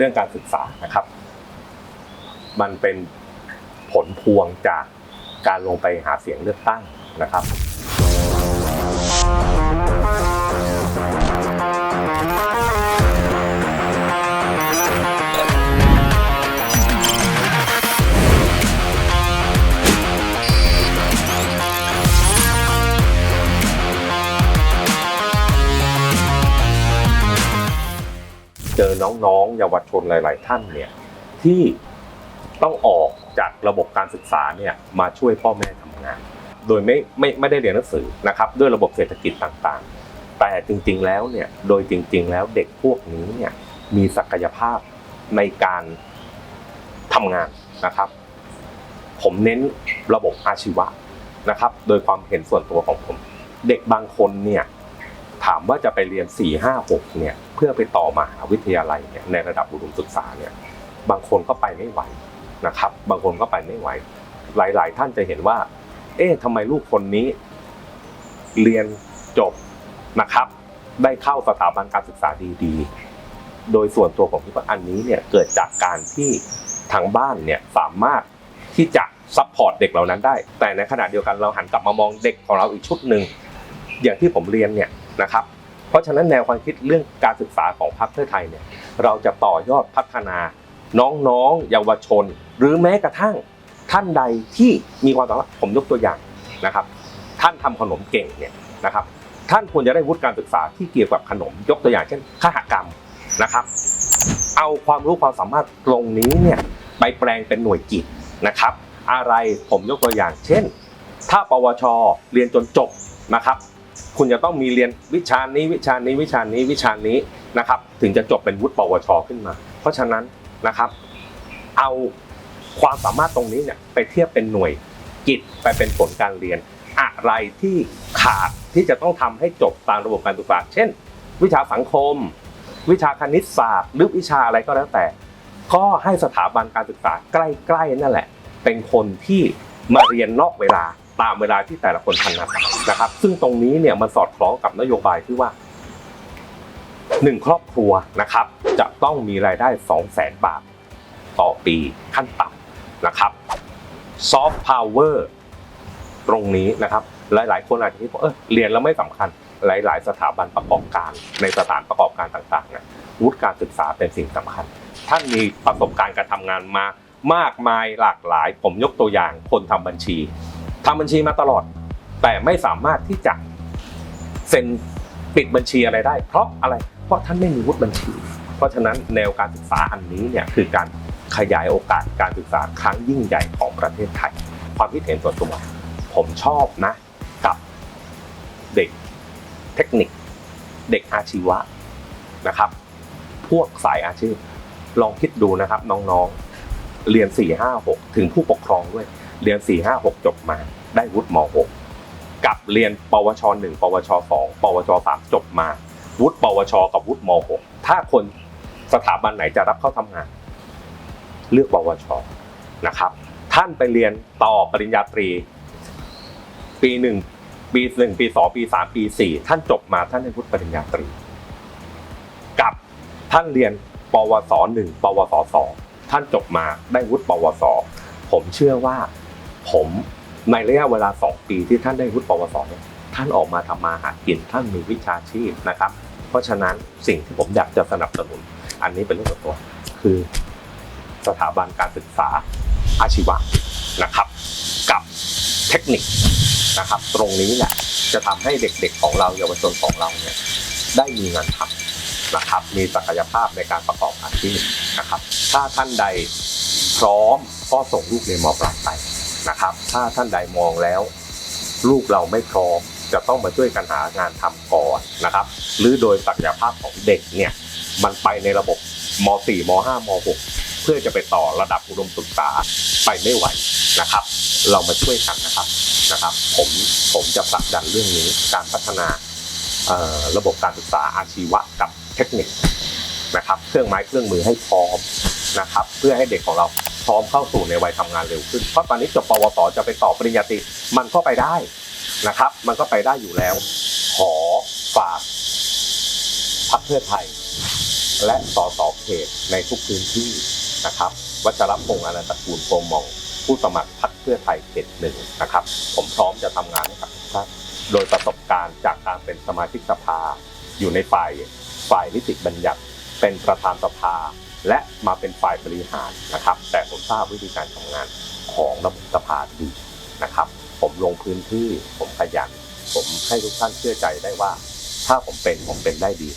เรื่องการศึกษานะครับ มันเป็นผลพวงจากการลงไปหาเสียงเลือกตั้งนะครับ น้องๆ เยาวชนหลาย ๆ ท่านเนี่ยที่ต้องออกจากระบบการศึกษาเนี่ยมาช่วยพ่อแม่ทำงาน โดยไม่ไม่ไม่ได้เรียนหนังสือนะครับด้วยระบบเศรษฐกิจต่างๆ แต่จริงๆแล้วเนี่ยโดยจริง ๆ แล้วเด็กพวกนี้เนี่ยมีศักยภาพในการทำงานนะครับ ผมเน้นระบบอาชีวะนะครับ โดยความเห็นส่วนตัวของผม เด็กบางคนเนี่ย ถามว่าจะไปเรียน 4 5 6เนี่ยเพื่อไปต่อมหาวิทยาลัยเนี่ยในระดับอุดมศึกษาเนี่ยบางคนก็ไปไม่ไหวนะครับ บางคนก็ไปไม่ไหว หลาย ๆ ท่านจะเห็นว่า เอ๊ะทำไมลูกคนนี้ เรียนจบนะครับ ได้เข้าสถาบันการศึกษาดีๆ โดยส่วนตัวของพี่ว่าอันนี้เนี่ยเกิดจากการที่ทางบ้านเนี่ยสามารถที่จะซัพพอร์ตเด็กเหล่านั้นได้ แต่ในขณะเดียวกันเราหันกลับมามองเด็กของเราอีกชุดหนึ่งอย่างที่ผมเรียนเนี่ย นะครับ เพราะฉะนั้นแนวความคิดเรื่องการศึกษาของพรรคเพื่อไทยเนี่ยเราจะต่อยอดพัฒนาน้องๆ เยาวชน หรือแม้กระทั่งท่านใดที่มีความสามารถผมยกตัวอย่างนะครับ ท่านทำขนมเก่งเนี่ยนะครับ ท่านควรจะได้วุฒิการศึกษาที่เกี่ยวกับขนม ยกตัวอย่างเช่นขหกรรมนะครับ เอาความรู้ความสามารถตรงนี้เนี่ยไปแปลงเป็นหน่วยกิจนะครับ อะไรผมยกตัวอย่าง เช่น ถ้าปวชเรียนจนจบนะครับ คุณจะต้องมีเรียนวิชานี้วิชานี้วิชานี้วิชานี้นะครับ ถึงจะจบเป็นวุฒิปวชขึ้นมา เพราะฉะนั้นนะครับ เอาความสามารถตรงนี้เนี่ยไปเทียบเป็นหน่วยกิจไปเป็นผลการเรียน อะไรที่ขาดที่จะต้องทำให้จบตามระบบการศึกษาเช่น วิชาสังคม วิชาคณิตศาสตร์ หรือวิชาอะไรก็แล้วแต่ ก็ให้สถาบันการศึกษาใกล้ๆนั่นแหละ เป็นคนที่มาเรียนนอกเวลา ตามเวลาที่แต่ละคนถนัดนะครับ ซึ่งตรงนี้เนี่ยมันสอดคล้องกับนโยบายที่ว่าหนึ่งครอบครัวนะครับ จะต้องมีรายได้ 2 0 0แสนบาท ต่อปีขั้นต่ำนะครับซอฟต์พาวเวอร์ตรงนี้นะครับ หลาย ๆ คนอาจจะคิดว่าเออเรียนแล้วไม่สำคัญ หลาย ๆ สถาบันประกอบการ ในสถานประกอบการต่างๆเนี่ยวุฒิการศึกษาเป็นสิ่งสำคัญ ท่านมีประสบการณ์การทำงานมามากมายหลากหลาย ผมยกตัวอย่างคนทำบัญชี ทำบัญชีมาตลอด แต่ไม่สามารถที่จะเซ็นปิดบัญชีอะไรได้ เพราะอะไร เพราะท่านไม่มีวุฒิบัญชี เพราะฉะนั้นแนวการศึกษาอันนี้เนี่ยคือการขยายโอกาสการศึกษาครั้งยิ่งใหญ่ของประเทศไทย ความคิดเห็นส่วนตัวผมชอบนะกับเด็กเทคนิค เด็กอาชีวะนะครับ พวกสายอาชีพลองคิดดูนะครับน้องๆ เรียน 4 5 6 ถึงผู้ปกครองด้วย เรียน 4 5 6 จบมาได้วุฒิม .6 กับเรียน ปวช 1 ปวช 2 ปวช 3 จบมา วุฒิปวช กับวุฒิม .6 ถ้าคนสถาบันไหนจะรับเข้าทำงาน เลือกปวช นะครับ ท่านไปเรียนต่อปริญญาตรี ปีหนึ่งปีหนึ่งปีสองปีสามปีสี่ท่านจบมาท่านได้วุฒิปริญญาตรี กับท่านเรียน ปวสหนึ่งปวสสองท่านจบมาได้วุฒิปวสผมเชื่อว่า ผมในระยะเวลาสองปีที่ท่านได้วุฒิปวสเนี่ยท่านออกมาทำมาหากินท่านมีวิชาชีพนะครับ เพราะฉะนั้นสิ่งที่ผมอยากจะสนับสนุน อันนี้เป็นเรื่องส่วนตัวคือสถาบันการศึกษาอาชีวะนะครับ กับเทคนิคนะครับ ตรงนี้แหละจะทำให้เด็กๆของเราเยาวชนของเราเนี่ยได้มีงานทำนะครับ มีศักยภาพในการประกอบอาชีพนะครับ ถ้าท่านใดพร้อมก็ส่งลูกเรียนมปลายไป นะครับ ถ้าท่านใดมองแล้ว ลูกเราไม่พร้อมจะต้องมาช่วยกันหางานทำก่อนนะครับ หรือโดยศักยภาพของเด็กเนี่ยมันไปในระบบม .4 ม .5 ม .6 เพื่อจะไปต่อระดับอุดมศึกษาไปไม่ไหวนะครับ เรามาช่วยกันนะครับนะครับ ผมผมจะผลักดันเรื่องนี้การพัฒนาระบบการศึกษาอาชีวะกับเทคนิคนะครับ เครื่องไม้เครื่องมือให้พร้อมนะครับ เพื่อให้เด็กของเรา พร้อมเข้าสู่ในวัยทำงานเร็วขึ้น เพราะตอนนี้จบปวสจะไปต่อปริญญาตรีมันก็ไปได้นะครับ มันก็ไปได้อยู่แล้ว ขอฝากพรรคเพื่อไทย และสสเขตในทุกพื้นที่นะครับวัชรพงษ์อนันตกูลโกมอง ผู้สมัครพรรคเพื่อไทยเขตหนึ่งนะครับ ผมพร้อมจะทำงานให้กับทุกท่านโดยประสบการณ์จากการเป็นสมาชิกสภา อยู่ในฝ่ายฝ่ายนิติบัญญัติ เป็นประธานสภา และมาเป็นฝ่ายบริหารนะครับ แต่ผมทราบวิธีการทำงานของระบบสภาดีนะครับ ผมลงพื้นที่ผมขยันผมให้ทุกท่านเชื่อใจได้ว่า ถ้าผมเป็นผมเป็นได้ดี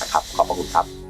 นะครับขอบพระคุณครับ